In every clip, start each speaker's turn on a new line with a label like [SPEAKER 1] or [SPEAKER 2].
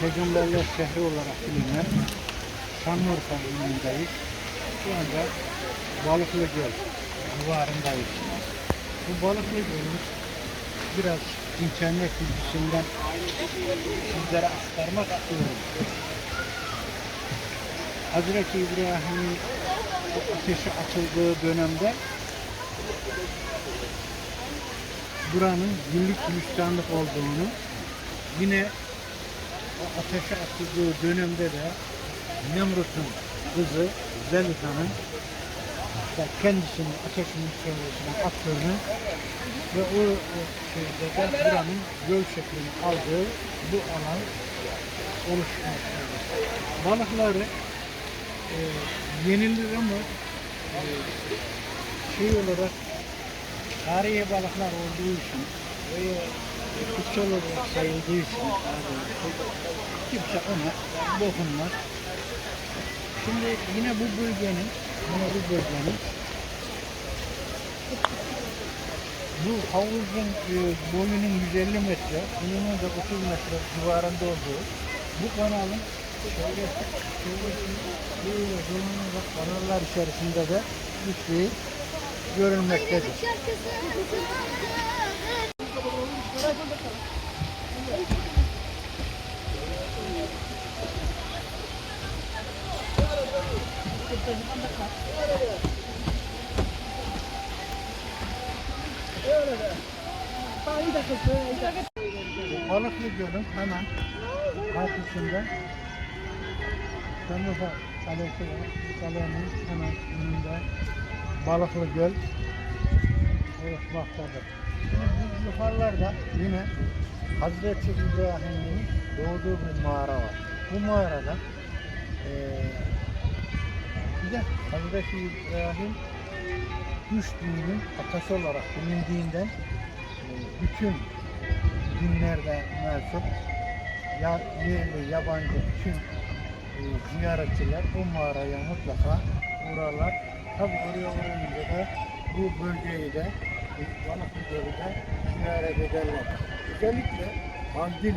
[SPEAKER 1] Peygamberler şehri olarak bilinen Şanlıurfa ilindeyiz. Şu anda Balıklı Göl civarındayız. Bu Balıklı Göl'ün biraz internet bilgisinden sizlere aktarmak istiyorum. Hazreti İbrahim'in o ateşe atıldığı dönemde buranın güllük gülistanlık olduğunu yine o ateşe atıldığı dönemde de Nemrut'un kızı Zeliha'nın işte kendisini ateşin içerisine attığını ve o, o şeyde de buranın göl şeklini aldığı bu alan oluşmuştur. Balıkları e, yenilir ama e, şey olarak tarihi balıklar olduğu için veya kutsal olarak sayıldığı için kimse ona dokunmaz. Şimdi yine bu bölgenin yine bu bölgenin bu havuzun e, boyunun 150 metre, eninin de 30 metre civarında olduğu bu kanalın çevresi, çevresi böyle dolanarak kanallar içerisinde de düştüğü görülmektedir. Balıklı Göl'ün hemen. Karşısında Şanlıurfa Kalesi var. Kalenin hemen önünde. Balıklı Göl oluşmaktadır. Şimdi yukarılarda yine Hazreti İbrahim'in doğduğu bir mağara var. Bu mağarada eee bir de Hazreti İbrahim üç dinin atası olarak bilindiğinden e, bütün dinlerde mensup ya, yerli, yabancı tüm e, ziyaretçiler bu mağaraya mutlaka uğrarlar. Tabi oraya uğrayınca da bu bölgeyi de e, Gölü de ziyaret ederler. Özellikle kandil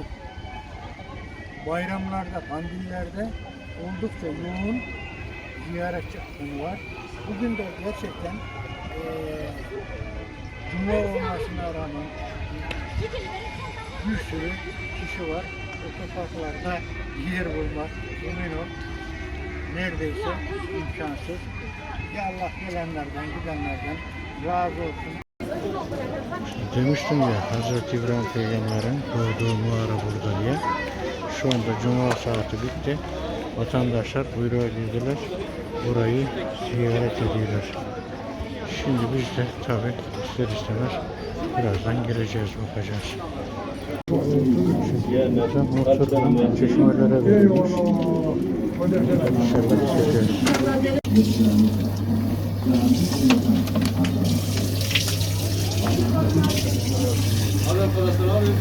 [SPEAKER 1] bayramlarda, kandillerde oldukça yoğun ziyaretçi akını var. Bugün de gerçekten eee Cuma olmasına rağmen bir sürü kişi var. Otoparklarda yer bulmak emin ol neredeyse imkansız. Ya Allah gelenlerden gidenlerden razı olsun.
[SPEAKER 2] Demiştim ya Hazreti İbrahim Peygamber'in doğduğu mağara burada diye. Şu anda Cuma saati bitti. Vatandaşlar buyruğa girdiler. Burayı ziyaret ediyorlar. Şimdi biz de tabi ister istemez birazdan gireceğiz bakacağız. Burada gideceğiz.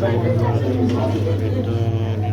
[SPEAKER 2] Sayın